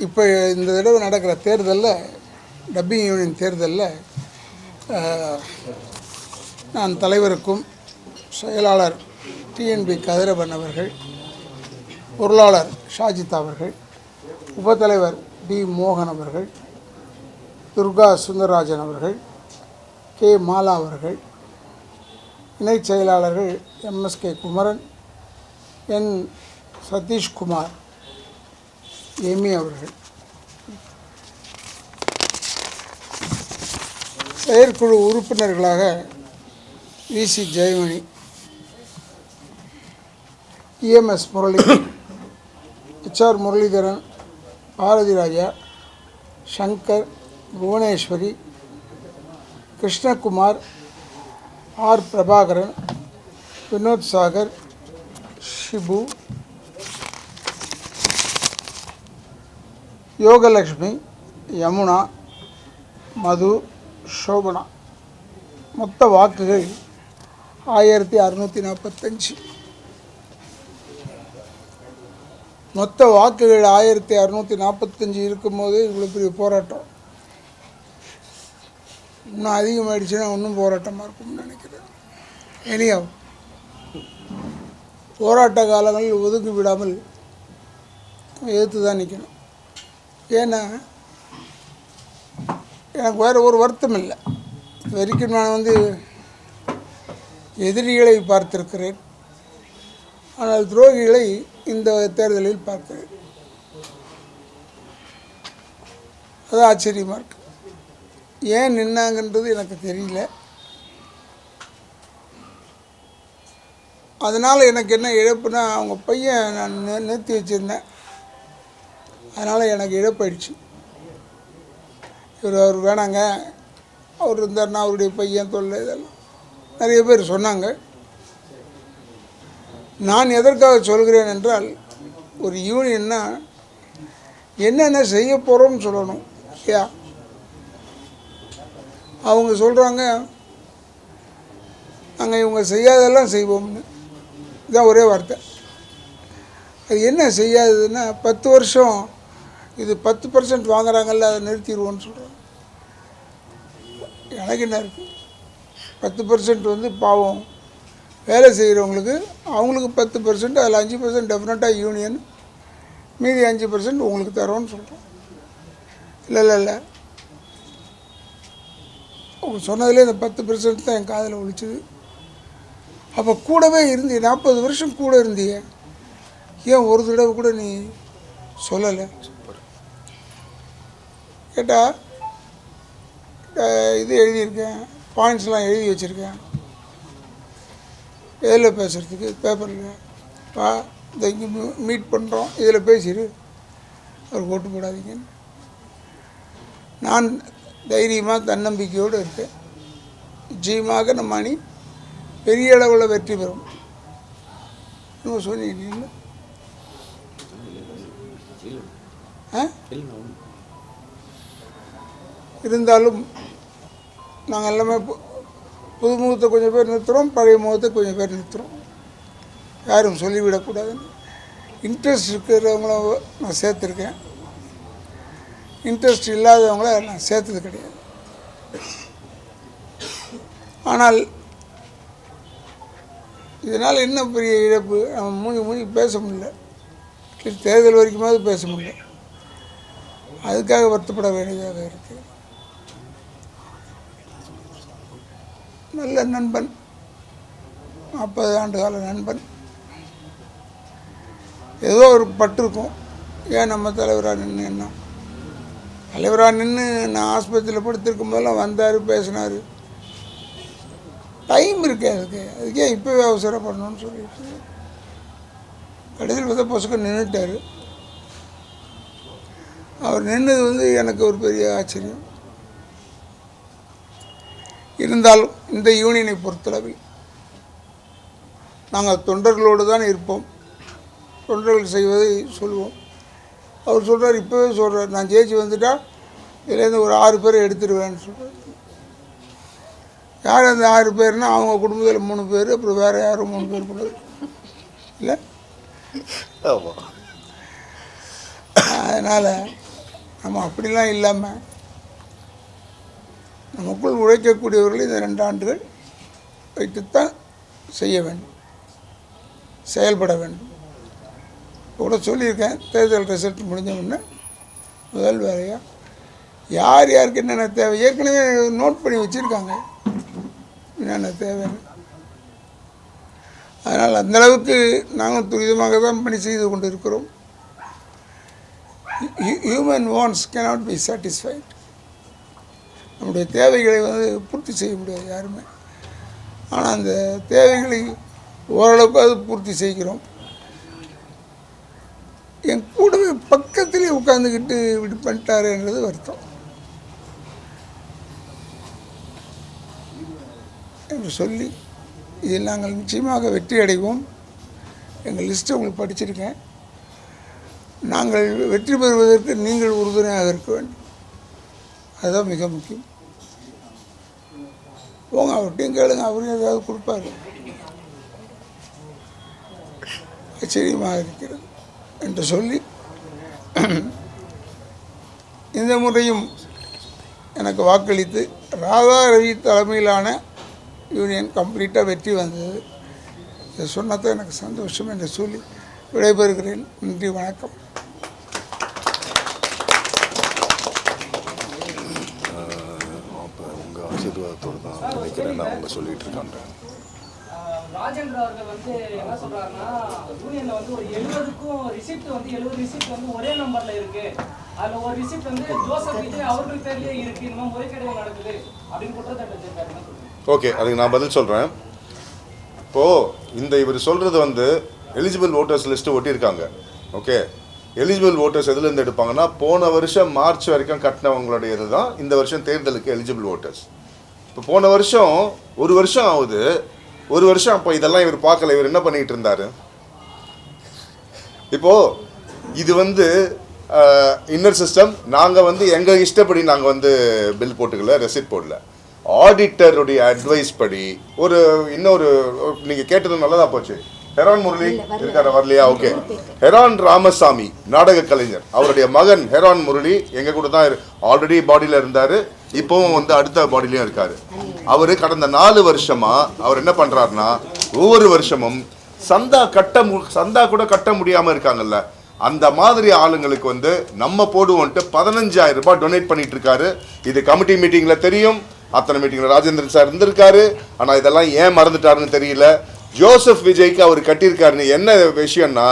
இப்போ இந்த தடவை நடக்கிற தேர்தலில் டப்பிங் யூனியன் தேர்தலில் நான் தலைவருக்கும் செயலாளர் டிஎன்பி கதிரவன் அவர்கள் பொருளாளர் ஷாஜித் அவர்கள் உபத்தலைவர் டி மோகன் அவர்கள் துர்கா சுந்தரராஜன் அவர்கள் கே மாலா அவர்கள் இணைச் செயலாளர்கள் எம்எஸ்கே குமரன் என் சதீஷ்குமார் எமி அவர்கள். செயற்குழு உறுப்பினர்களாக VC Jayamani EMS Murali HR Muralidharan Bharathi Raja Sankar Buvaneswari Krishnakumar R. Prabhakaran Vinod Sagar Shibu Yogalakshmi Yamuna Madhu Shobana மொத்த வாக்குகள் ஆயிரத்தி அறுநூற்றி நாற்பத்தஞ்சு மொத்த வாக்குகள் ஆயிரத்தி அறுநூற்றி நாற்பத்தஞ்சு இருக்கும்போது இவ்வளோ பெரிய போராட்டம். இன்னும் அதிகமாகிடுச்சுன்னா இன்னும் போராட்டமாக இருக்கும்னு நினைக்கிறேன். எனியா போராட்ட காலங்களில் ஒதுக்கி விடாமல் எதிர்த்து தான் நிற்கணும் ஏன்னா எனக்கு வேறு ஒரு வருத்தம் இல்லை. இது வரைக்கும் நான் வந்து எதிரிகளை பார்த்திருக்கிறேன். ஆனால் துரோகிகளை இந்த தேர்தலில் பார்க்கிறேன். அது ஆச்சரியமாக இருக்கு. ஏன் நின்னாங்கன்றது எனக்கு தெரியல. அதனால் எனக்கு என்ன இழப்புனா அவங்க பையன் நான் நிறுத்தி வச்சுருந்தேன். அதனால் எனக்கு இழப்பாயிடுச்சு இவர் அவர் வேணாங்க. அவர் இருந்தார்னா அவருடைய பையன் தொல்லை இதெல்லாம். நிறைய பேர் சொன்னாங்க. நான் எதற்காக சொல்கிறேன் என்றால் ஒரு யூனியன்னா என்னென்ன செய்ய போகிறோம்னு சொல்லணும் இல்லையா அவங்க சொல்கிறாங்க நாங்கள் இவங்க செய்யாதெல்லாம் செய்வோம்னு. இதான் ஒரே வார்த்தை. அது என்ன செய்யாததுன்னா பத்து வருஷம் இது பத்து பர்சன்ட் வாங்குறாங்கல்ல அதை நிறுத்திடுவோன்னு சொல்கிறாங்க எனக்கு என்ன இருக்குது பத்து பர்சன்ட் வந்து பாவம். வேலை செய்கிறவங்களுக்கு அவங்களுக்கு பத்து பர்சன்ட் அதில் அஞ்சு பர்சன்ட் டெஃபினட்டாக யூனியன் மீதி அஞ்சு பர்சன்ட் உங்களுக்கு தரோன்னு சொல்கிறோம் இல்லை இல்லை இல்லை. அவங்க சொன்னதுலேயே இந்த பத்து பர்சன்ட் தான் என் காதில் ஒழிச்சுது. அப்போ கூடவே இருந்தீ நாற்பது வருஷம் கூட இருந்தியே. ஏன் ஒரு தடவை கூட நீ சொல்லலை? கேட்டால் இது எழுதியிருக்கேன். பாயிண்ட்ஸ்லாம் எழுதி வச்சுருக்கேன். எதில் பேசுகிறதுக்கு பேப்பரில் வா இந்த இங்கே மீட் பண்ணுறோம் இதில் பேசிடு. அவர் ஓட்டு போடாதீங்கன்னு. நான் தைரியமாக தன்னம்பிக்கையோடு இருக்கேன். நிச்சயமாக நம்ம அணி பெரிய அளவில் வெற்றி பெறும். இன்னும் சொன்னீங்க ஆ? இருந்தாலும் நாங்கள் எல்லாமே புது முகத்தை கொஞ்சம் பேர் நிறுத்துகிறோம் பழைய முகத்தை கொஞ்சம் பேர் நிறுத்துகிறோம் யாரும் சொல்லிவிடக்கூடாதுன்னு. இன்ட்ரெஸ்ட் இருக்கிறவங்கள நான் சேர்த்துருக்கேன். இன்ட்ரெஸ்ட் இல்லாதவங்கள நான் சேர்த்தது கிடையாது. ஆனால் இதனால் என்ன பெரிய இழப்பு? நம்ம மூஞ்சி மூஞ்சி பேச முடியல. தேர்தல் வரைக்குமாவது பேச முடியல. அதுக்காக வருத்தப்பட வேண்டியதாக இருக்குது நல்ல நண்பன் நாற்பது ஆண்டு கால நண்பன். ஏதோ ஒரு பட்டிருக்கும். ஏன் நம்ம தலைவராக நின்று என்ன? தலைவராக நின்று நான் ஆஸ்பத்திரியில் படுத்திருக்கும் போதெல்லாம் வந்தார் பேசினார். டைம் இருக்கு அதுக்கு. அதுக்கே இப்போவே அவசரப்படணும்னு சொல்லிட்டு. கடைசியில் பார்த்தா பசங்க நின்றுட்டார் அவர் நின்னது வந்து எனக்கு ஒரு பெரிய ஆச்சரியம். இருந்தாலும் இந்த யூனியனை பொறுத்தளவில் நாங்கள் தொண்டர்களோடு தான் இருப்போம். தொண்டர்கள் செய்வதை சொல்லுவோம் அவர் சொல்கிறார் இப்போவே சொல்கிறார் நான் ஜெயிச்சு வந்துட்டா இதுலேருந்து ஒரு ஆறு பேரை எடுத்துடுவேன்னு சொல்கிறார் யார் அந்த ஆறு பேர்னா அவங்க குடும்பத்தில் மூணு பேர் அப்புறம் வேறு யாரும் மூணு பேர் கூட இல்லை? ஆமாம் அதனால் நம்ம அப்படிலாம் இல்லாமல் நமக்குள் உழைக்கக்கூடியவர்கள் இந்த ரெண்டு ஆண்டுகள் வைத்துத்தான் செய்ய வேண்டும். செயல்பட வேண்டும். கூட சொல்லியிருக்கேன் தேர்தல் ரிசல்ட் முடிஞ்ச உடனே முதல் வேலையாக யார் யாருக்கு என்னென்ன தேவை? ஏற்கனவே நோட் பண்ணி வச்சுருக்காங்க. என்னென்ன தேவைன்னு. அதனால் அந்தளவுக்கு நாங்கள் துரிதமாக தான் பணி செய்து கொண்டு இருக்கிறோம் human wants cannot be satisfied நம்முடைய தேவைகளை வந்து பூர்த்தி செய்ய முடியாது யாருமே. ஆனால் அந்த தேவைகளை ஓரளவுக்கு அது பூர்த்தி செய்கிறோம். என் கூடவே பக்கத்திலே உட்காந்துக்கிட்டு இப்படி பண்ணிட்டாருன்றது வருத்தம். என்று சொல்லி இதில் நாங்கள் நிச்சயமாக வெற்றி அடைவோம். எங்கள் லிஸ்ட்டை உங்களுக்கு படிச்சிருக்கேன். நாங்கள் வெற்றி பெறுவதற்கு நீங்கள் உறுதுணையாக இருக்க வேண்டும். அதுதான் மிக முக்கியம். போங்க அவர்கிட்டையும் கேளுங்க அவரும் ஏதாவது கொடுப்பாரு. ஆச்சரியமாக இருக்கிறது என்று சொல்லி இந்த முறையும் எனக்கு வாக்களித்து ராதா ரவி தலைமையிலான யூனியன் கம்ப்ளீட்டாக வெற்றி வந்தது. இதை சொன்னதை எனக்கு சந்தோஷம் என்று சொல்லி விடைபெறுகிறேன். நன்றி வணக்கம் அப்போ உங்கள் ஆசீர்வாதத்தோடு தான் நினைக்கிறேன்னு அவங்க சொல்லிட்டு இருக்காங்க ஆஹ் ராஜேந்திர அவர்கள் வந்து என்ன சொல்றாருன்னா யூனியன்ல வந்து ஒரு எழுபதுக்கும் ரிசிப்ட் வந்து எழுபது ரிசிப்ட் வந்து ஒரே நம்பர்ல இருக்கு. அதுல ஒரு ரிசிப்ட் வந்து ஜோசப் விஜய் அவர்கள் பேர்லயே இருக்கு. இந்த மாதிரி முறைகேடு நடக்குது அப்படின்னு குற்றச்சாட்டு வச்சிருக்காரு. என்ன சொல்றீங்க? ஓகே அதுக்கு நான் பதில் சொல்கிறேன் இப்போது இந்த இவர் சொல்கிறது வந்து எலிஜிபிள் ஓட்டர்ஸ் லிஸ்ட்டு ஒட்டியிருக்காங்க. ஓகே எலிஜிபிள் ஓட்டர்ஸ் எதுலேருந்து எடுப்பாங்கன்னா போன வருஷம் மார்ச் வரைக்கும் கட்டினவங்களுடைய இதுதான் இந்த வருஷம் தேர்தலுக்கு எலிஜிபிள் ஓட்டர்ஸ் இப்போ போன வருஷம் ஒரு வருஷம் ஆகுது. ஒரு வருஷம் அப்போ இதெல்லாம் இவர் பார்க்கல. இவர் என்ன பண்ணிட்டு இருந்தார்? இப்போ இது வந்து இன்னர் சிஸ்டம் நாங்கள் வந்து எங்கள் இஷ்டப்படி நாங்கள் வந்து பில் போட்டுக்கல ரெசிப்ட் போடல. ஆடிட்டருடைய அட்வைஸ் படி ஒரு இன்னொரு நீங்கள் கேட்டது நல்லதா போச்சு. ஹெரான் முரளி இருக்கார வரலையா? ஓகே. ஹெரான் ராமசாமி நாடக கலைஞர். அவருடைய மகன் ஹெரான் முரளி எங்க கூட தான் ஆல்ரெடி பாடியில் இருந்தாரு. இப்போவும் வந்து அடுத்த பாடியிலையும் இருக்காரு. அவர் கடந்த நாலு வருஷமா அவர் என்ன பண்றாருன்னா ஒவ்வொரு வருஷமும் சந்தா கட்ட மு சந்தா கூட கட்ட முடியாம இருக்காங்கல்ல. அந்த மாதிரி ஆளுங்களுக்கு வந்து நம்ம போடுவோன்ட்டு பதினஞ்சாயிரம் ரூபாய் டொனேட் பண்ணிட்டு இருக்காரு இது கமிட்டி மீட்டிங்ல தெரியும். அத்தனை மீட்டிங்ல ராஜேந்திரன் சார் இருந்திருக்காரு. ஆனா இதெல்லாம் ஏன் மறந்துட்டாருன்னு தெரியல. ஜோசப் விஜய்க்கு அவர் கட்டியிருக்காருன்னு என்ன விஷயம்னா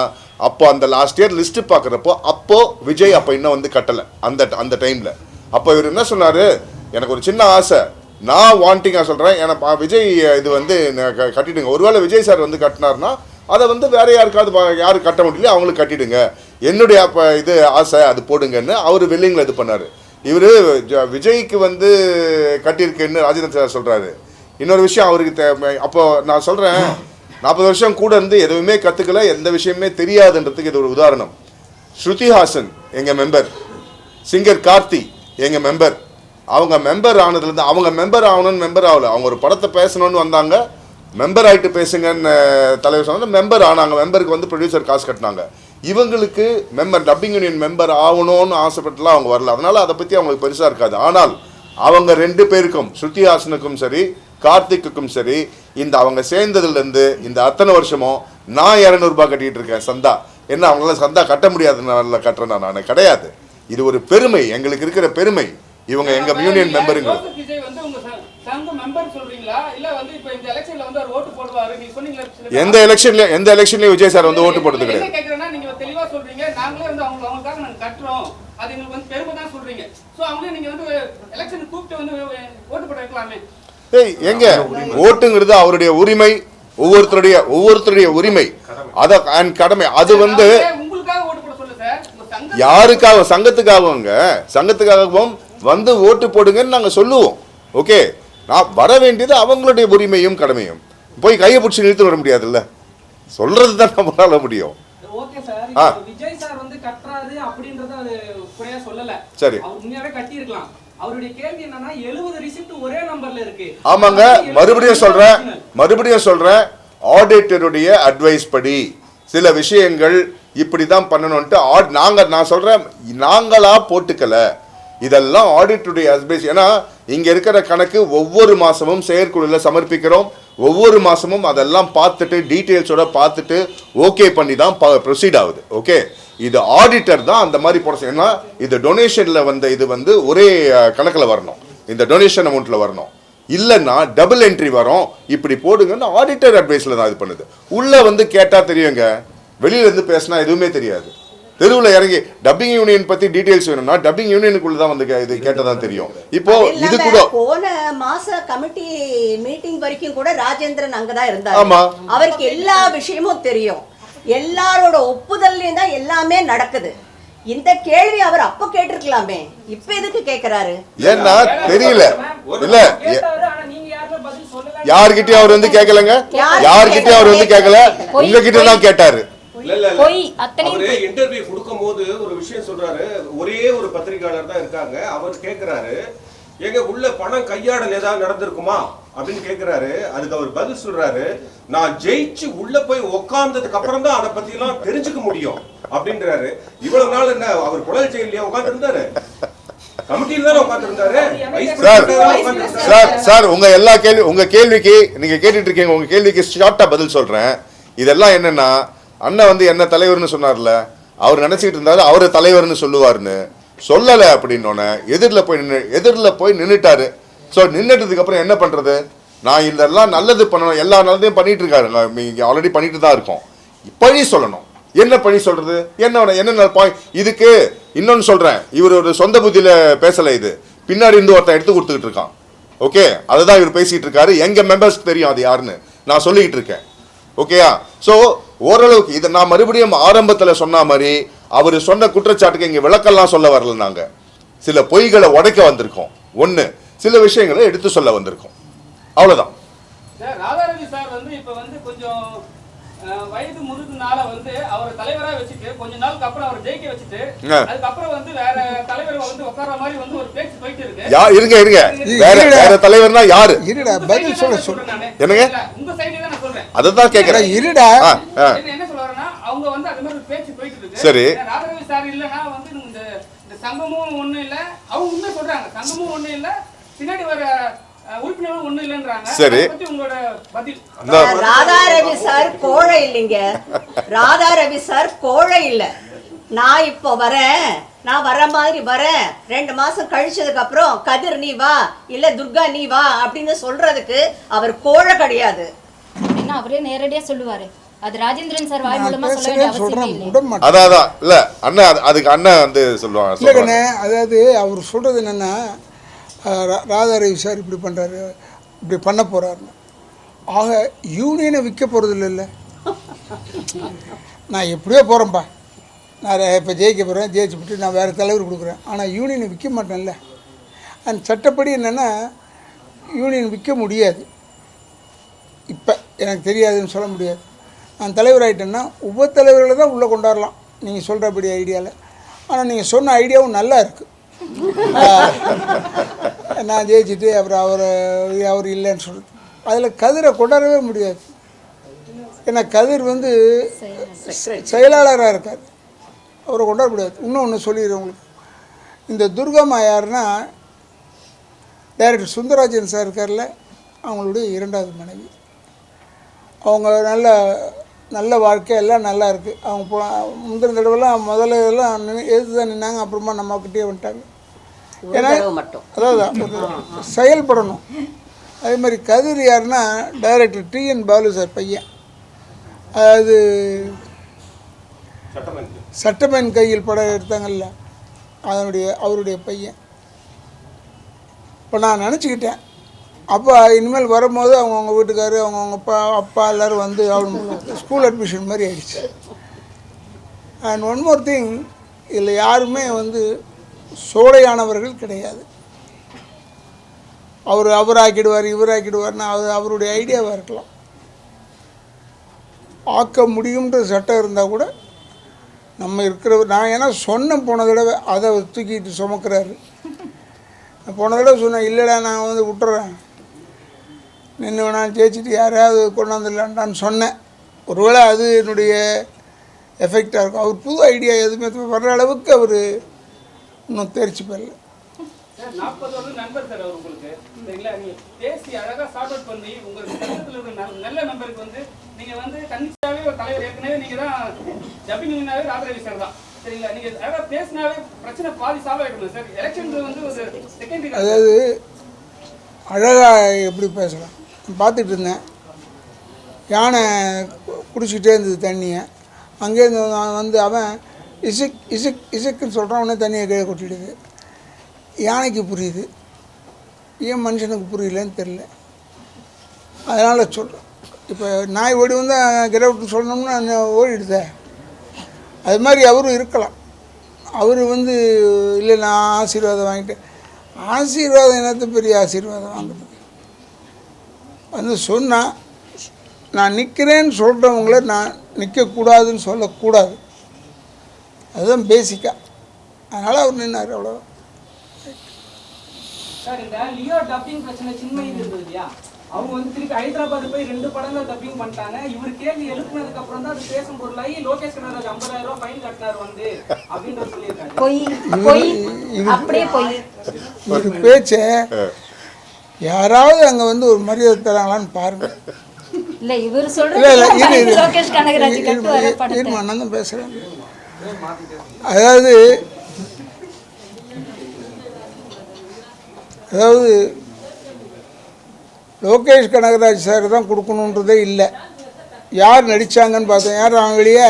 அப்போ அந்த லாஸ்ட் இயர் லிஸ்ட் பார்க்குறப்போ அப்போ விஜய் அப்போ இன்னும் வந்து கட்டலை. அந்த அந்த டைம்ல அப்போ இவர் என்ன சொன்னார்? எனக்கு ஒரு சின்ன ஆசை. நான் வாண்டிங்காக சொல்கிறேன் ஏன்னா விஜய் இது வந்து நான் க- கட்டிடுங்க. ஒருவேளை விஜய் சார் வந்து கட்டினார்னா அதை வந்து வேற யாருக்காவது யாரும் யாரு கட்ட முடியல அவங்களுக்கு கட்டிடுங்க. என்னுடைய அப்போ இது ஆசை அது போடுங்கன்னு அவர் வெள்ளிங்கில் இது பண்ணார். இவர் விஜய்க்கு வந்து கட்டியிருக்கேன்னு ராஜேந்திர சார் சொல்கிறாரு இன்னொரு விஷயம் அவருக்கு அப்போ நான் சொல்கிறேன் நாற்பது வருஷம் கூட இருந்து எதுவுமே கற்றுக்கல எந்த விஷயமே தெரியாதுன்றதுக்கு இது ஒரு உதாரணம். ஸ்ருதி ஹாசன் எங்கள் மெம்பர் சிங்கர் கார்த்தி எங்கள் மெம்பர் அவங்க மெம்பர் ஆனதுலேருந்து அவங்க மெம்பர் ஆகணும்னு மெம்பர் ஆகலை. அவங்க ஒரு படத்தை பேசணும்னு வந்தாங்க. மெம்பர் ஆகிட்டு பேசுங்கன்னு தலைவர் சொன்னாங்க. மெம்பர் ஆனாங்க. மெம்பருக்கு வந்து ப்ரொடியூசர் காசு கட்டினாங்க. இவங்களுக்கு மெம்பர் டப்பிங் யூனியன் மெம்பர் ஆகணும்னு ஆசைப்பட்டுலாம் அவங்க வரல. அதனால் அதை பற்றி அவங்களுக்கு பெருசாக இருக்காது. ஆனால் அவங்க ரெண்டு பேருக்கும் ஸ்ருதிஹாசனுக்கும் சரி கார்த்திக்குக்கும் சரி இந்த அவங்க சேர்ந்ததுலேருந்து இந்த அத்தனை வருஷமும் நான் இரநூறுபா கட்டிகிட்டு இருக்கேன் சந்தா. என்ன அவங்களால சந்தா கட்ட முடியாதுனால கட்டுறேன் நான்? கிடையாது. இது ஒரு பெருமை எங்களுக்கு இருக்கிற பெருமை. இவங்க எங்க யூனியன் மெம்பருங்க எலெக்ஷன்ல. எந்த எலெக்ஷன்ல எந்த எலெக்ஷன்லயும் விஜய் சார் வந்து ஓட்டு என்ன கிடையாது. கேக்குறேன்னா நீங்க தெளிவா சொல்றீங்க. நாங்களே வந்து அவங்க அவங்களுக்காக நாங்க கட்டுறோம். அது எங்களுக்கு வந்து பெருமை தான் சொல்றீங்க. சோ அவங்களே நீங்க வந்து எலெக்ஷன் கூப்பிட்டு வந்து ஓட்டு போட வைக்கலாமே. ஏய் எங்க? ஓட்டுங்கிறது அவருடைய உரிமை ஒவ்வொருத்தருடைய ஒவ்வொருத்தருடைய உரிமை. அத கடமை. அது வந்து நாங்களே உங்களுக்காக ஓட்டு போட சொல்லு சார் உங்க சங்கம் யாருக்காக சங்கத்துக்காகவங்க சங்கத்துக்காகவும் வந்து ஓட்டு போடுங்கன்னு நாங்க சொல்லுவோம். ஓகே நான் வர வேண்டியது அவங்களுடைய உரிமையும் கடமையும். போய் கையை பிடிச்சி நிறுத்தி வர முடியாதுல்ல? சொல்றது தான் நம்மளால முடியும். சார். ஆமாங்க. மறுபடியும் சொல்றேன். மறுபடியும் சொல்றேன். ஆடிட்டருடைய அட்வைஸ் படி. சில விஷயங்கள் இப்படி தான் பண்ணணும்ட்டு ஆட் நாங்கள் நான் சொல்கிறேன் நாங்களாக போட்டுக்கல. இதெல்லாம் ஆடிட்டுடைய அட்வைஸ் ஏன்னா இங்கே இருக்கிற கணக்கு ஒவ்வொரு மாதமும் செயற்குழுவில் சமர்ப்பிக்கிறோம். ஒவ்வொரு மாதமும் அதெல்லாம் பார்த்துட்டு டீட்டெயில்ஸோட பார்த்துட்டு ஓகே பண்ணி தான் ப்ரொசீட் ஆகுது. ஓகே இது ஆடிட்டர் தான் அந்த மாதிரி போட ஏன்னா இது டொனேஷனில் வந்த இது வந்து ஒரே கணக்கில் வரணும். இந்த டொனேஷன் அமௌண்ட்டில் வரணும். இல்லைன்னா டபுள் என்ட்ரி வரும். இப்படி போடுங்கன்னு ஆடிட்டர் அட்வைஸில் தான் இது பண்ணுது. உள்ளே வந்து கேட்டால் தெரியுங்க. வெளியில இருந்து பேசினா எதுவுமே தெரியாது. தெருவில் இறங்கி டப்பிங் யூனியன் பற்றி டீட்டெயில்ஸ் வேணும்னா டப்பிங் யூனியனுக்குள்ள தான் வந்து இது கேட்டதான் தெரியும். இப்போ இது கூட போன மாச கமிட்டி மீட்டிங் வரைக்கும் கூட ராஜேந்திரன் அங்கதான் இருந்தாரு. ஆமா. அவருக்கு எல்லா விஷயமும் தெரியும். எல்லாரோட ஒப்புதல்லையும் தான் எல்லாமே நடக்குது. இந்த கேள்வி அவர் அப்ப கேட்டிருக்கலாமே. இப்ப எதுக்கு கேக்குறாரு? ஏன்னா தெரியல. இல்ல எ- கேட்டாரு ஆனா நீங்க யாருமே பதில் சொல்லல யார்கிட்டயும் அவர் வந்து கேட்கலங்க யார்கிட்டயும் அவர் வந்து கேட்கல உங்ககிட்ட தான். கேட்டாரு. இன்டர்வியூ கொடுக்கும் போது ஒரு விஷயம் சொல்றாரு. ஒரே ஒரு பத்திரிகையாளர் தான் இருக்காங்க. அவர் கேக்குறாரு. எங்க உள்ள பணம் கையாடல் ஏதாவது நடந்திருக்குமா? அப்படின்னு கேக்குறாரு. அதுக்கு அவர் பதில் சொல்றாரு. நான் ஜெயிச்சு உள்ள போய் உக்காந்ததுக்கு அப்புறம் தான் அதை பத்தி எல்லாம் தெரிஞ்சுக்க முடியும். அப்படின்றாரு. இவ்வளவு நாள் என்ன அவர் குழல் செயலியா உட்கார்ந்து இருந்தாரு சார் சார் சார் உங்க எல்லா கேள்வி உங்க கேள்விக்கு நீங்க கேட்டுட்டு இருக்கீங்க உங்க கேள்விக்கு ஷார்ட்டா பதில் சொல்றேன். இதெல்லாம் என்னன்னா அண்ணன் வந்து என்ன தலைவர்னு சொன்னார்ல அவர் நினைச்சிட்டு இருந்தாரு அவரு தலைவர்னு சொல்லுவாருன்னு. சொல்லல அப்படின்னோடனே எதிரில் போய் நின்று எதிரில் போய் நின்னுட்டாரு. ஸோ நின்னுட்டதுக்கு அப்புறம் என்ன பண்றது? நான் இதெல்லாம் நல்லது பண்ணணும் எல்லா நல்லதையும் பண்ணிட்டு இருக்காரு. இங்க ஆல்ரெடி பண்ணிட்டு தான் இருக்கோம். பழி சொல்லணும். என்ன பழி சொல்றது? என்ன என்ன பாயிண்ட் இதுக்கு இன்னொன்னு சொல்றேன். இவர் ஒரு சொந்த புத்தியில பேசல இது. பின்னாடி இருந்து ஒருத்தன் எடுத்து கொடுத்துக்கிட்டு இருக்கான். ஓகே அதுதான் இவர் பேசிட்டு இருக்காரு. எங்க மெம்பர்ஸ் தெரியும் அது யாருன்னு. நான் சொல்லிக்கிட்டு இருக்கேன். ஓகேயா ஸோ ஓரளவுக்கு இதை நான் மறுபடியும் ஆரம்பத்தில் சொன்ன மாதிரி அவர் சொன்ன குற்றச்சாட்டுக்கு இங்கே விளக்கெல்லாம் சொல்ல வரல நாங்கள் சில பொய்களை உடைக்க வந்திருக்கோம். ஒன்று சில விஷயங்களை எடுத்து சொல்ல வந்திருக்கோம். அவ்வளோதான் சார் ராதாரவி சார் வந்து இப்ப வந்து கொஞ்சம் அஹ், முதுகுனால வந்து அவர் தலைவரா வச்சுட்டு கொஞ்ச நாளுக்கு அப்புறம் அவர் ஜெயிக்க வச்சுட்டு. அதுக்கப்புறம் வந்து வேற தலைவர் வந்து உட்கார்ற மாதிரி வந்து ஒரு பேச்சு போயிட்டு இருக்கு. யா இருங்க இருங்க. வேற வேற தலைவர்னா யாரு? இருடா பதில் சொல்ல தான் என்னங்க? சொல்றேன் நானு. இல்ல, உங்க சைடு தான் நான் சொல்றேன். அதை தான் கேட்குறேன் இருடா. என்ன வரேன்னா அவங்க வந்து அந்த மாதிரி ஒரு பேச்சு போயிட்டு இருக்கு. சரி. ராதாரவி சார் இல்லைன்னா வந்து இந்த இந்த சங்கமும் ஒண்ணும் இல்ல. அவங்க உண்மை சொல்றாங்க. சங்கமும் ஒண்ணும் இல்ல. பின்னாடி வர சரி. ராதா ரவி சார் கோழை இல்லைங்க. ராதா ரவி சார் கோழை இல்ல. நான் இப்போ வரேன். நான் வர மாதிரி வரேன். ரெண்டு மாசம் கழிச்சதுக்கு அப்புறம் கதிர் நீ வா இல்ல துர்கா நீ வா அப்படின்னு சொல்றதுக்கு அவர் கோழை கிடையாது. அப்படின்னா அவரே நேரடியா சொல்லுவாரு. அது ராஜேந்திரன் சார் வாய் மூலமா சொல்ல வேண்டிய அவசியமே இல்லை அதான் அதான். இல்ல அண்ணன் அது- அதுக்கு அண்ணன் வந்து சொல்லுவாங்க இல்லை அதாவது அவர் சொல்கிறது என்னென்னா ராதாரவி சார் இப்படி பண்ணுறாரு இப்படி பண்ண போகிறாருன்னு ஆக யூனியனை விற்க போகிறது இல்லைல்ல நான் எப்படியோ போகிறேன்ப்பா நான் இப்போ ஜெயிக்க போகிறேன் ஜெயிச்சு விட்டு நான் வேறு தலைவர் கொடுக்குறேன். ஆனால் யூனியனை விற்க மாட்டேன்ல. அந்த சட்டப்படி என்னென்னா யூனியன் விற்க முடியாது. இப்போ எனக்கு தெரியாதுன்னு சொல்ல முடியாது. நான் தலைவர் ஆகிட்டேன்னா உப தலைவர்களை தான் உள்ளே கொண்டாடலாம் நீங்கள் சொல்கிறபடி ஐடியாவில் ஆனால் நீங்கள் சொன்ன ஐடியாவும் நல்லா இருக்குது நான் ஜெயிச்சுட்டு அப்புறம் அவர் அவர் இல்லைன்னு சொல்லிட்டு. அதில் கதிரை கொண்டாடவே முடியாது. ஏன்னா கதிர் வந்து செயலாளராக இருக்கார். அவரை கொண்டாட முடியாது. இன்னும் ஒன்று சொல்லிடுறேன் உங்களுக்கு. இந்த துர்கம்மா யாருன்னா டைரக்டர் சுந்தரராஜன் சார் இருக்கார்ல அவங்களுடைய இரண்டாவது மனைவி. அவங்க நல்ல நல்ல வாழ்க்கை எல்லாம் நல்லா இருக்குது அவங்க போ முந்தின தடவைலாம் முதல்ல இதெல்லாம் நின்னு எதிர்த்து தான் நின்னாங்க அப்புறமா நம்மக்கிட்டே வந்துட்டாங்க. ஏன்னா ஒரு செயல்படணும். அதே மாதிரி கதிர் யாருன்னா டைரக்டர் டிஎன் பாலு சார் பையன். அதாவது சட்டமன்ற சட்டமேன் கையில் படம் எடுத்தாங்கல்ல அதனுடைய அவருடைய பையன். இப்போ நான் நினச்சிக்கிட்டேன். அப்பா இனிமேல் வரும்போது அவங்கவுங்க வீட்டுக்காரு அவங்கவுங்க அப்பா அப்பா எல்லோரும் வந்து அவங்க ஸ்கூல் அட்மிஷன் மாதிரி ஆயிடுச்சு. அண்ட் ஒன் மோர் திங் இதில் யாருமே வந்து சோலையானவர்கள் கிடையாது. அவர் அவர் ஆக்கிடுவார் இவர் அது அவருடைய ஐடியாவாக இருக்கலாம். ஆக்க முடியுன்ற சட்டம் இருந்தால் கூட நம்ம இருக்கிற நான் ஏன்னா சொன்னேன் போன தடவை அதை தூக்கிட்டு சுமக்கிறாரு. நான் போன தடவை சொன்னேன் இல்லைடா நான் வந்து விட்டுறேன். நின்று நான் ஜெயிச்சுட்டு யாரையாவது கொண்டாந்துடலான்டான்னு சொன்னேன். ஒருவேளை அது என்னுடைய எஃபெக்டாக இருக்கும். அவர் புது ஐடியா எதுவுமே வர்ற அளவுக்கு அவர் இன்னும் தேர்ச்சி பெறல. சார் நாற்பது வருடம் நண்பர் சார் அவர் உங்களுக்கு. சரிங்களா? நீங்க பேசி அழகா சார்ட் அவுட் பண்ணி உங்களுக்கு பக்கத்துல இருக்கிற நல்ல- நம்பருக்கு வந்து நீங்க வந்து கண்டிப்பாவே ஒரு தலைவர் ஏற்கனவே நீங்க தான் டப்பிங்னாவே ராஜரவி சார் தான். சரிங்களா? நீங்க அழகா பேசினாவே பிரச்சனை பாதி சால்வ் ஆயிடும் சார் எலெக்ஷன் வந்து ஒரு செகண்டரி அதாவது அழகாக எப்படி பேசலாம்? பார்த்துட்டு இருந்தேன். யானை கு- குடிச்சிட்டே இருந்தது தண்ணியை. அங்கேருந்து நான் வந்து அவன் இசுக் இசுக் இசுக்குன்னு சொல்கிறவனே தனியாக தண்ணியை கீழே கொட்டிடுது. யானைக்கு புரியுது. ஏன் மனுஷனுக்கு புரியலன்னு தெரில அதனால் சொல்கிறேன் இப்போ நாய் ஓடி வந்து கிரவுட்டு சொல்லணும்னா நான் ஓடிடுதே? அது மாதிரி அவரும் இருக்கலாம். அவர் வந்து இல்லை நான் ஆசீர்வாதம் வாங்கிட்டேன். ஆசீர்வாதம் என்னத்த பெரிய ஆசீர்வாதம் வாங்குறது? வந்து சொன்னால் நான் நிற்கிறேன்னு சொல்கிறவங்கள நான் நிற்கக்கூடாதுன்னு சொல்லக்கூடாது. அதுதான் பேசிக்காக அதனால் அவர் நின்னார் அவ்வளோ சார் இந்த லியோ டப்பிங் பிரச்சனை சின்ன இருந்தது இல்லையா? அவங்க வந்து திருப்பி ஹைதராபாத் போய் ரெண்டு படங்கள் டப்பிங் பண்ணிட்டாங்க. இவர் கேள்வி எழுப்புனதுக்கு அப்புறம் தான் அது பேசும் பொருளாகி லோகேஷ் கனராஜ் ஐம்பதாயிரம் ரூபாய் ஃபைன் கட்டினார் வந்து அப்படின்ற சொல்லியிருக்காரு. பொய் பொய். அப்படியே பொய். ஒரு பேச்சை யாராவது அங்கே வந்து ஒரு மரியாதை தராங்களான்னு பாருங்கள் இல்ல இவர் இரு லோகேஷ் கனகராஜ் கட்டுவார நான் தான் பேசுகிறேன் அதாவது அதாவது லோகேஷ் கனகராஜ் சார் தான் கொடுக்கணுன்றதே இல்லை. யார் நடித்தாங்கன்னு பார்த்தேன். யார் அவங்க வெளியே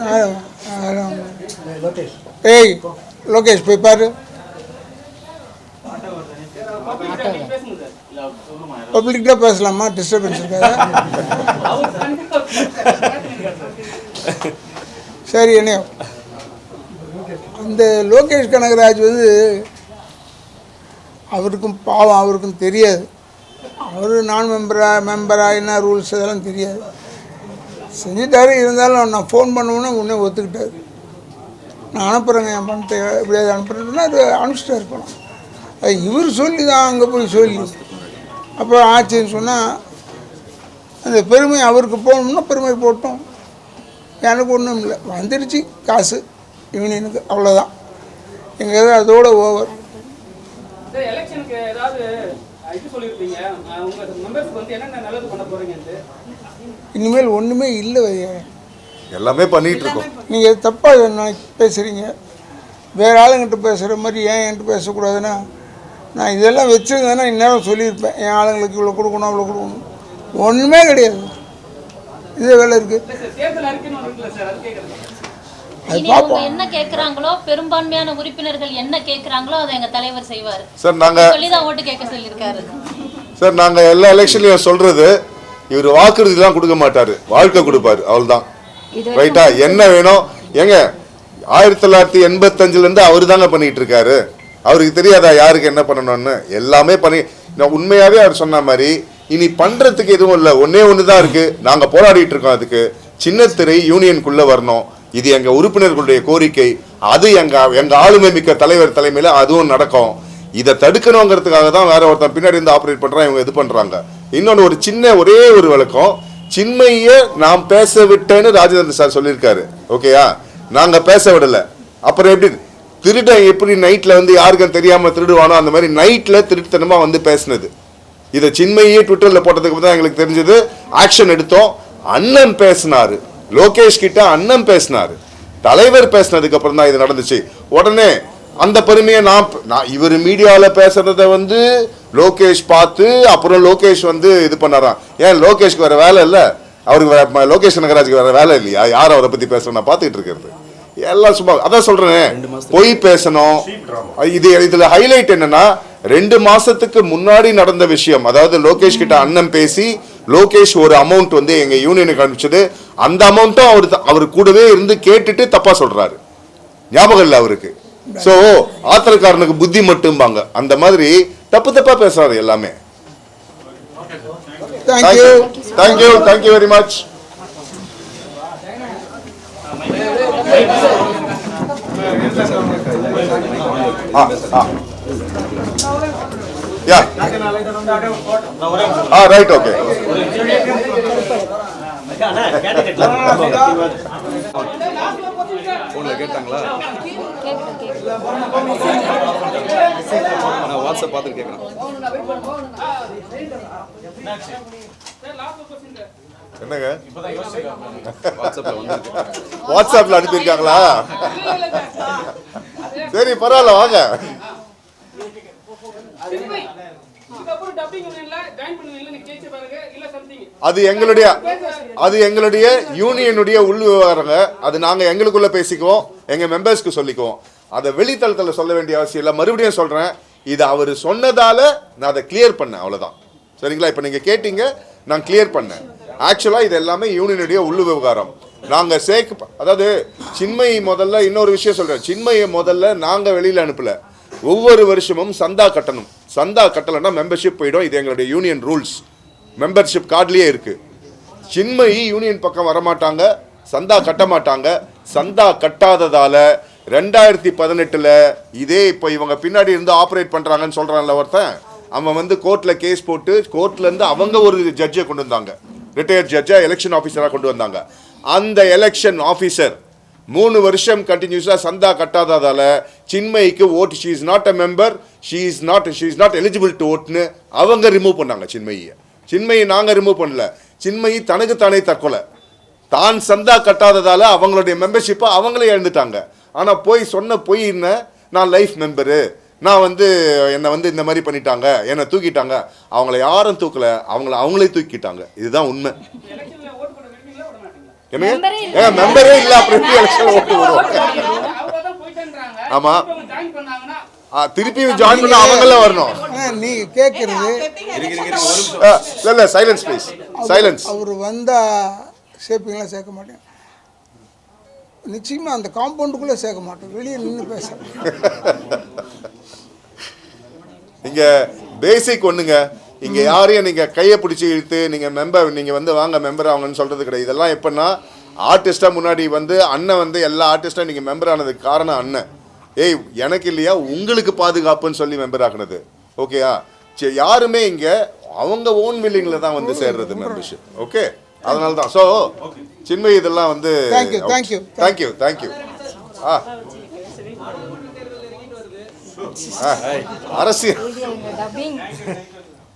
யாரும், யாரும். ஏய் லோகேஷ் போய் பாரு நீங்க பேசுங்க சார் பேசலாமா? டிஸ்டர்பன்ஸ் இருக்காது சரி என்னையோ. அந்த லோகேஷ் கனகராஜ் வந்து அவருக்கும் பாவம் அவருக்கும் தெரியாது. அவர் நான் மெம்பரா மெம்பரா என்ன ரூல்ஸ் இதெல்லாம் தெரியாது. செஞ்சுட்டாரு இருந்தாலும் நான் ஃபோன் பண்ணுவோன்னே உடனே ஒத்துக்கிட்டாரு. நான் அனுப்புகிறேங்க என் பணத்தை எப்படியாவது அனுப்புகிறேன்னா அது அனுப்பிச்சிட்டா இருக்கணும் அது இவர் சொல்லி தான் அங்கே போய் சொல்லி அப்போ ஆச்சுன்னு சொன்னால் அந்த பெருமை அவருக்கு போகணும்னா பெருமை போட்டோம். எனக்கு ஒன்றும் இல்லை. வந்துடுச்சு காசு யூனியனுக்கு அவ்வளோதான் எங்கள் அதோட ஓவர் இனிமேல் ஒன்றுமே இல்லை வைய. எல்லாமே பண்ணிட்டு இருக்கோம். நீங்கள் தப்பாக பேசுகிறீங்க வேறு ஆளுங்கிட்ட பேசுகிற மாதிரி ஏன் என்கிட்ட பேசக்கூடாதுன்னா நான் இதெல்லாம் வச்சுருந்தேன்னா இந்நேரம் சொல்லியிருப்பேன். என் ஆளுங்களுக்கு இவ்வளோ கொடுக்கணும் அவ்வளோ கொடுக்கணும். ஒன்றுமே கிடையாது. இதே வேலை இருக்குது என்ன கேக்குறாங்களோ பெரும்பான்மையான உறுப்பினர்கள் என்ன கேக்குறாங்களோ அதை எங்க தலைவர் செய்வாரு. சார் நாங்க சொல்லிதான் ஓட்டு கேட்க சொல்லியிருக்காரு. சார் நாங்க எல்லா எலெக்ஷன்லயும் சொல்றது இவர் வாக்குறுதிலாம் கொடுக்க மாட்டாரு. வாழ்க்கை கொடுப்பாரு அவ்வளவுதான். இது ரைட்டா என்ன வேணும்? ஏங்க ஆயிரத்தி தொள்ளாயிரத்தி எண்பத்தஞ்சுல இருந்து அவரு தாங்க பண்ணிட்டு இருக்காரு. அவருக்கு தெரியாதா யாருக்கு என்ன பண்ணணும்னு? எல்லாமே பண்ணி நான் உண்மையாகவே அவர் சொன்ன மாதிரி இனி பண்ணுறதுக்கு எதுவும் இல்லை. ஒன்றே ஒன்று தான் இருக்குது நாங்கள் போராடிட்டு இருக்கோம் அதுக்கு. சின்ன திரை யூனியனுக்குள்ளே வரணும். இது எங்கள் உறுப்பினர்களுடைய கோரிக்கை. அது எங்கள் எங்கள் ஆளுமை மிக்க தலைவர் தலைமையில் அதுவும் நடக்கும். இதை தடுக்கணுங்கிறதுக்காக தான் வேற ஒருத்தன் பின்னாடி இருந்து ஆப்ரேட் பண்ணுறான் இவங்க இது பண்ணுறாங்க இன்னொன்று ஒரு சின்ன ஒரே ஒரு விளக்கம். சின்மையை நாம் பேச விட்டேன்னு ராஜேந்திர சார் சொல்லியிருக்காரு. ஓகேயா? நாங்கள் பேச விடலை. அப்புறம் எப்படி? திருடன் எப்படி நைட்டில் வந்து யாருக்கும் தெரியாமல் திருடுவானோ அந்த மாதிரி நைட்டில் திருட்டுத்தனமாக வந்து பேசினது. இதை சின்மையே ட்விட்டரில் போட்டதுக்கு தான் எங்களுக்கு தெரிஞ்சது. ஆக்ஷன் எடுத்தோம். அண்ணன் பேசினார். லோகேஷ் கிட்ட அண்ணன் பேசினாரு. தலைவர் பேசினதுக்கு அப்புறம் தான் இது நடந்துச்சு. உடனே அந்த பெருமையை நான் நான் இவர் மீடியாவில் பேசுறத வந்து லோகேஷ் பார்த்து அப்புறம் லோகேஷ் வந்து இது பண்ணாராம். ஏன் லோகேஷ்க்கு வேற வேலை இல்லை? அவருக்கு லோகேஷ் நகராஜுக்கு வேற வேலை இல்லையா? யார் அவரை பற்றி பேசுகிறேன் நான் பார்த்துட்டு இருக்கிறது. எல்லாம் சும்மா அதான் சொல்றேன். பொய் பேசணும். இது இதுல ஹைலைட் என்னன்னா ரெண்டு மாசத்துக்கு முன்னாடி நடந்த விஷயம் அதாவது லோகேஷ் கிட்ட அண்ணன் பேசி லோகேஷ் ஒரு அமௌண்ட் வந்து எங்க யூனியனுக்கு அனுப்பிச்சது. அந்த அமௌண்ட்டும் அவர் அவர் கூடவே இருந்து கேட்டுட்டு தப்பா சொல்றாரு. ஞாபகம் இல்லை அவருக்கு. சோ ஆத்திரக்காரனுக்கு புத்தி மட்டும்பாங்க. அந்த மாதிரி தப்பு தப்பா பேசுறாரு எல்லாமே. Thank you thank you thank you very much ah ah. Yeah. Ah right okay கேட்குறேன் கேட்குறேன் வாட்ஸ்அப் பார்த்துட்டு கேட்குறேன் என்னங்க? வாட்ஸ்அப்பில் வந்துருக்கு வாட்ஸ்அப்ல அனுப்பியிருக்காங்களா? சரி பரவாயில்ல வாங்க. அது எங்களுடைய அது எங்களுடைய யூனியனுடைய உள் விவகாரங்க அது நாங்க எங்களுக்குள்ள பேசிக்குவோம் எங்க மெம்பர்ஸ்க்கு சொல்லிக்குவோம். அதை வெளித்தளத்தில் சொல்ல வேண்டிய அவசியம் இல்லை. மறுபடியும் சொல்றேன் இது அவர் சொன்னதால நான் அதை கிளியர் பண்ணேன் அவ்வளவுதான். சரிங்களா? இப்போ நீங்க கேட்டீங்க நான் கிளியர் பண்ணேன். ஆக்சுவலா இது எல்லாமே யூனியனுடைய உள் விவகாரம். நாங்கள் சேர்க்க அதாவது சின்மயி முதல்ல இன்னொரு விஷயம் சொல்கிறேன் சின்மயை முதல்ல நாங்கள் வெளியில் அனுப்பல. ஒவ்வொரு வருஷமும் சந்தா கட்டணும். சந்தா கட்டலைன்னா மெம்பர்ஷிப் போயிடும். இது எங்களுடைய யூனியன் ரூல்ஸ் மெம்பர்ஷிப் கார்ட்லேயே இருக்குது சின்மயி யூனியன் பக்கம் வரமாட்டாங்க. சந்தா கட்ட மாட்டாங்க. சந்தா கட்டாததால் ரெண்டாயிரத்தி பதினெட்டில் இதே இப்போ இவங்க பின்னாடி இருந்து ஆப்ரேட் பண்ணுறாங்கன்னு சொல்றான்ல ஒருத்தன். அவன் வந்து கோர்ட்டில் கேஸ் போட்டு கோர்ட்லேருந்து அவங்க ஒரு ஜட்ஜை கொண்டு வந்தாங்க. ரிட்டையர்ட் ஜட்ஜை எலெக்ஷன் ஆஃபீஸராக கொண்டு வந்தாங்க. அந்த எலெக்ஷன் ஆஃபீஸர் மூணு வருஷம் கண்டினியூஸாக சந்தா கட்டாததால் சின்மயிக்கு vote she is not a member she is not she is not eligible to ஓட்னு அவங்க ரிமூவ் பண்ணாங்க சின்மயியை சின்மையை நாங்கள் ரிமூவ் பண்ணல. சின்மயி தனக்கு தானே தற்கொலை. தான் சந்தா கட்டாததால் அவங்களுடைய மெம்பர்ஷிப்பை அவங்களே இழந்துட்டாங்க. ஆனால் போய் சொன்ன பொய் என்ன? நான் லைஃப் மெம்பரு நான் வந்து என்னை வந்து இந்த மாதிரி பண்ணிட்டாங்க. என்னை தூக்கிட்டாங்க. அவங்கள யாரும் தூக்கல. அவங்கள அவங்களே தூக்கிட்டாங்க. இதுதான் உண்மை எலெக்ஷன்ல ஓட்டு போட விரும்பீங்களா விட மாட்டீங்களா என்னங்க மெம்பரே இல்ல. ஏங்க மெம்பரே இல்ல அப்புறம் எலெக்ஷன் ஓட்டு வரும் அவங்க தான் போயிட்டேன்றாங்க ஆமா. திருப்பியும் ஜாயின் பண்ண அவங்கள வரணும். நீங்கள் கேட்குறது இல்ல இல்ல சைலன்ஸ் ப்ளீஸ் சைலன்ஸ் அவர் வந்தால் சேர்ப்பீங்களா? சேர்க்க மாட்டேன். நிச்சயமாக அந்த காம்பவுண்டுக்குள்ளே சேர்க்க மாட்டோம். வெளியே நின்று பேசுகிறேன் இங்க பேசிக் ஒண்ணுங்க. இங்க யாரையும் நீங்க கையை பிடிச்சி இழுத்து நீங்க மெம்பர் நீங்க வந்து வாங்க மெம்பர் ஆகணும்னு சொல்றது கிடையாது. இதெல்லாம் எப்படின்னா ஆர்டிஸ்டா முன்னாடி வந்து அண்ணன் வந்து எல்லா ஆர்டிஸ்டா நீங்க மெம்பர் ஆனதுக்கு காரணம் அண்ணன். ஏய் எனக்கு இல்லையா? உங்களுக்கு பாதுகாப்புன்னு சொல்லி மெம்பர் ஆக்குனது. ஓகேயா சரி யாருமே இங்க அவங்க ஓன் வில்லிங்ல தான் வந்து சேர்றது மெம்பர்ஷிப் ஓகே அதனால தான் ஸோ சின்மை இதெல்லாம் வந்து Thank you, thank you. Thank you thank you ah.